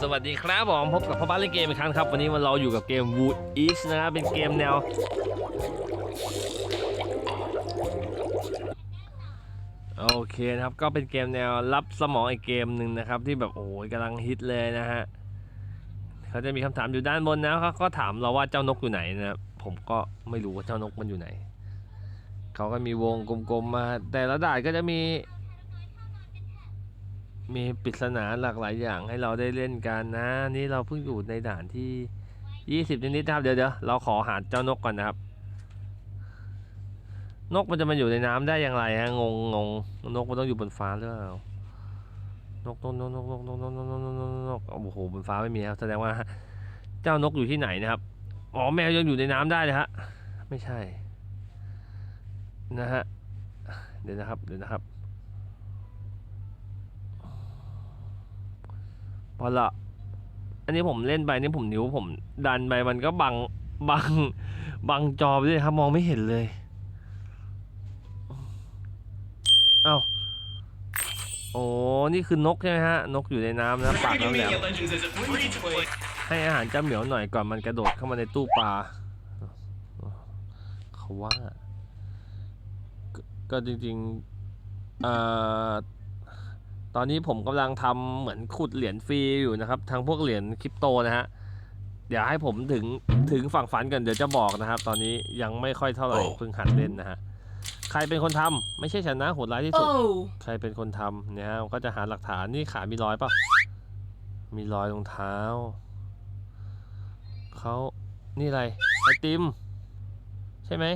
สวัสดีครับผมพบกับพ่อบ้านเล่นเกมอีกครั้งครับ วันนี้มันเราอยู่กับเกม Wood East นะครับเป็นเกมแนว โอเคนะครับก็เป็นเกมแนวรับสมองอีกเกมหนึ่งนะครับ ที่แบบโอ้ยกำลังฮิตเลยนะฮะเขาจะมีคำถามอยู่ด้านบนนะเขาก็ถามเราว่าเจ้านกอยู่ไหนนะครับผมก็ไม่รู้ว่าเจ้านกมันอยู่ไหน เขาก็มีวงกลมๆมา แต่ละด่านก็จะมี มีปริศนาหลากหลายอย่างให้เราได้เล่นกันนะ นี่เราเพิ่งอยู่ในด่านที่ 20 นิดๆนะครับ เดี๋ยวเดี๋ยวเราขอหาเจ้านกก่อนนะครับ นกมันจะมาอยู่ในน้ำได้อย่างไรฮะงงงงนกมันต้องอยู่บนฟ้าหรือเปล่านกนกนกนกนกนกนกนกนกนกนกนกโอ้โหบนฟ้าไม่มีครับแสดงว่า เจ้านกอยู่ที่ไหนนะครับอ๋อแมวยังอยู่ในน้ำได้เลยฮะไม่ใช่ นะฮะเดี๋ยวนะครับเดี๋ยวนะครับ พอละอันนี้ผมเล่นไปนี่ผมนิ้วผมดันไปมันก็บังบังบังจอไปด้วยครับ มองไม่เห็นเลยเอ้าโอ้นี่คือนกใช่ไหมฮะ นกอยู่ในน้ำนะปากน้ำแหลมให้อาหารเจ้าเหมียวหน่อยก่อนมันกระโดดเข้ามาในตู้ปลาเขาว่า ก็จริงๆอ่อ ตอนนี้ผมกำลังทำเหมือนขุดเหรียญฟรีอยู่นะครับทางพวกเหรียญคริปโตนะฮะเดี๋ยวให้ผมถึงถึงฝั่งฝันกันเดี๋ยวจะบอกนะครับ ตอนนี้ยังไม่ค่อยเท่าไหร่โอ้เพิ่งหัดเล่นนะฮะใครเป็นคนทำไม่ใช่ฉันนะโหดร้ายที่สุด Oh. ใครเป็นคนทำเนี่ยฮะก็จะหาหลักฐานนี่ขามีรอยเปล่ะมีรอยรองเท้าเขานี่อะไรไอติม ใช่ไหม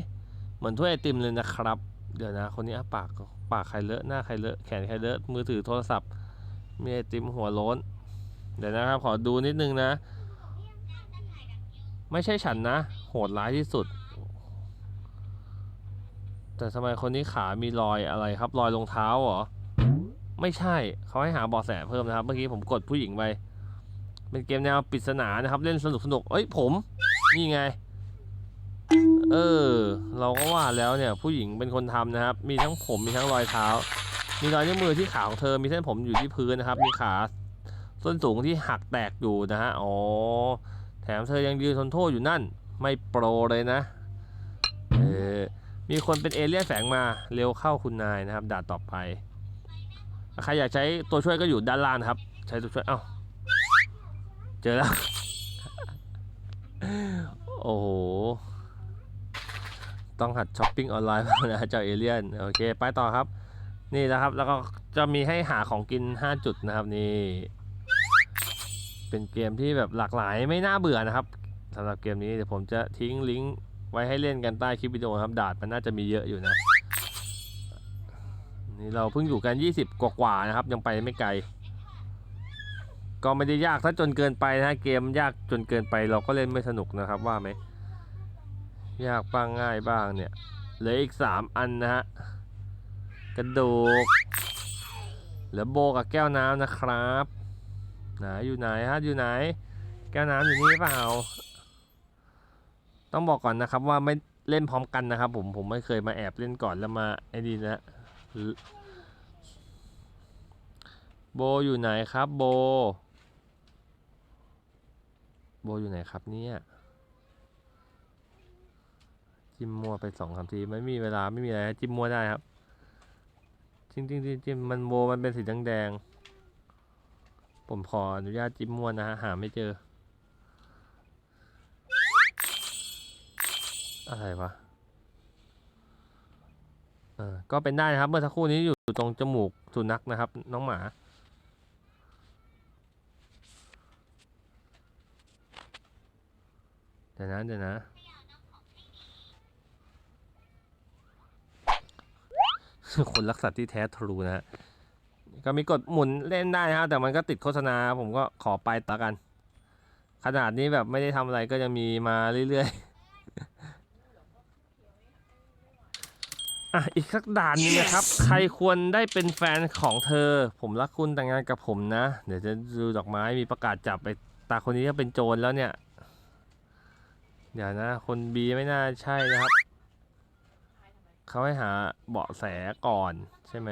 เหมือนถ้วยไอติมเลยนะครับ เดี๋ยวนะ คนนี้อะปาก ปากใครเลอะหน้าใครเลอะแขนใครเลอะมือถือโทรศัพท์ มีไอติมหัวโล้น เดี๋ยวนะครับ ขอดูนิดนึงนะ ไม่ใช่ฉันนะ โหดร้ายที่สุด แต่ทำไมคนนี้ขามีรอยอะไรครับ รอยรองเท้าเหรอ ไม่ใช่เขาให้หาเบาะแสเพิ่มนะครับ เมื่อกี้ผมกดผู้หญิงไป เป็นเกมแนวปริศนานะครับ เล่นสนุกสนุกเอ้ยผม นี่ไง เออ เราก็ว่าแล้วเนี่ย ผู้หญิงเป็นคนทำนะครับ มีทั้งผมมีทั้งรอยเท้า มีรอยนิ้วมือที่ขาของเธอ มีเส้นผมอยู่ที่พื้นนะครับ มีขาส้นสูงที่หักแตกอยู่นะฮะ อ๋อ แถมเธอยังยืนทนโทษอยู่นั่น ไม่โปรเลยนะ เออ มีคนเป็นเอเลี่ยนแฝงมา เร็วเข้าคุณนายนะครับ ด่าต่อไป ใครอยากใช้ตัวช่วยก็อยู่ด้านล่างนครับ ใช้ตัวช่วย เอ้า เจอแล้ว โอ้โห ต้องหัดช้อปปิ้งออนไลน์บ้างนะเจ้าเอเลี่ยนโอเค ไปต่อครับ นี่นะครับ แล้วก็จะมีให้หาของกิน 5 จุดนะครับนี่ เป็นเกมที่แบบหลากหลายไม่น่าเบื่อนะครับสำหรับเกมนี้เดี๋ยวผมจะทิ้งลิงก์ไว้ให้เล่นกันใต้คลิปวิดีโอครับดาดมันน่าจะมีเยอะอยู่นะนี่เราเพิ่งอยู่กัน 20 กว่าๆนะครับ ยังไปไม่ไกล ก็ไม่ได้ยากถ้าจนเกินไปนะเกมยากจนเกินไปเราก็เล่นไม่สนุกนะครับว่าไหม ยากบ้างง่ายบ้างเนี่ยเหลืออีก 3 อันนะฮะกระดูกเหลือโบกับแก้วน้ำนะครับไหนอยู่ไหนฮะอยู่ไหน แก้วน้ำอยู่นี่เปล่า ต้องบอกก่อนนะครับว่าไม่เล่นพร้อมกันนะครับ ผมผมไม่เคยมาแอบเล่นก่อนแล้วมาไอ้นี่นะโบอยู่ไหนครับโบ โบอยู่ไหนครับเนี่ย จิ้มมัวไปสองสามทีไม่มีเวลาไม่มีอะไรจิ้มมัวได้ครับจริงจริงจริงจิ้มมันโบมันเป็นสีแดงๆผมขออนุญาตจิ้มมัวนะฮะหาไม่เจอ อะไรวะเออก็เป็นได้นะครับ เมื่อสักครู่นี้อยู่ตรงจมูกสุนัขนะครับ น้องหมาเดี๋ยวนะเดี๋ยวนะ คนรักสัตว์ที่แท้ทรูนะฮะก็มีกดหมุนเล่นได้นะครับแต่มันก็ติดโฆษณาผมก็ขอไปต่อกัน ขนาดนี้แบบไม่ได้ทำอะไรก็ยังมีมาเรื่อยๆอะอีกสักด่านหนึงนะครับ ใครควรได้เป็นแฟนของเธอ ผมรักคุณแต่งงานกับผมนะ เดี๋ยวจะดูดอกไม้มีประกาศจับไปตาคนนี้ก็เป็นโจรแล้วเนี่ย เดี๋ยวนะ คนบีไม่น่าใช่นะครับ เขาให้หาเบาะแสก่อนใช่ไหม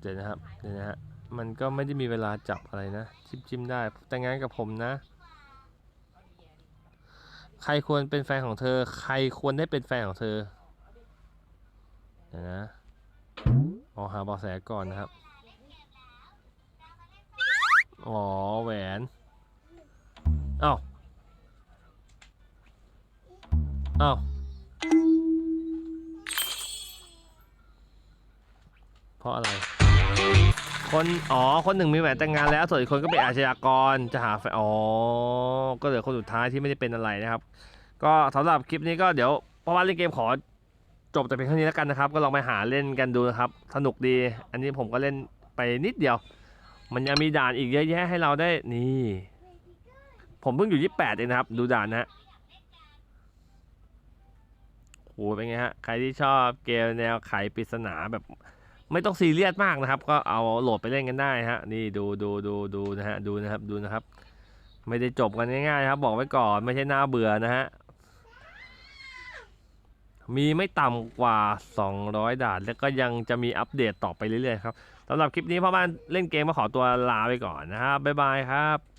เดี๋ยวนะครับเดี๋ยวนะฮะมันก็ไม่ได้มีเวลาจับอะไรนะจิ้มจิ้มได้แต่งงานกับผมนะ ใครควรเป็นแฟนของเธอ ใครควรได้เป็นแฟนของเธอเดี๋ยวนะอ๋อหาเบาะแสก่อนนะครับอ๋อแหวนเอ้าเอ้าเพราะอะไร คนอ๋อคนหนึ่งมีแหวนแต่งงานแล้วส่วนอีกคนก็เป็นอาชญากรจะหาแฟนอ๋อก็เหลือคนสุดท้ายที่ไม่ได้เป็นอะไรนะครับ ก็สำหรับคลิปนี้ก็เดี๋ยวเพราะว่าเล่นเกมขอจบแต่เพียงเท่านี้แล้วกันนะครับ ก็ลองไปหาเล่นกันดูนะครับ สนุกดี อันนี้ผมก็เล่นไปนิดเดียว มันยังมีด่านอีกเยอะแยะให้เราได้นี่ ผมเพิ่งอยู่ยี่แปดเองนะครับ ดูด่านนะ โหเป็นไงฮะ ใครที่ชอบเกมแนวไขปริศนาแบบไม่ต้องซีเรียสมากนะครับ ก็เอาโหลดไปเล่นกันได้ฮะ นี่ดูดูดูดูนะฮะ ดูนะครับ ดูนะครับ ไม่ได้จบกันง่ายๆครับ บอกไว้ก่อนไม่ใช่น่าเบื่อนะฮะ มีไม่ต่ำกว่า 200 ด่าน แล้วก็ยังจะมีอัปเดตต่อไปเรื่อยๆครับสำหรับคลิปนี้พ่อบ้านเล่นเกมมาขอตัวลาไปก่อนนะครับบ๊ายบายครับ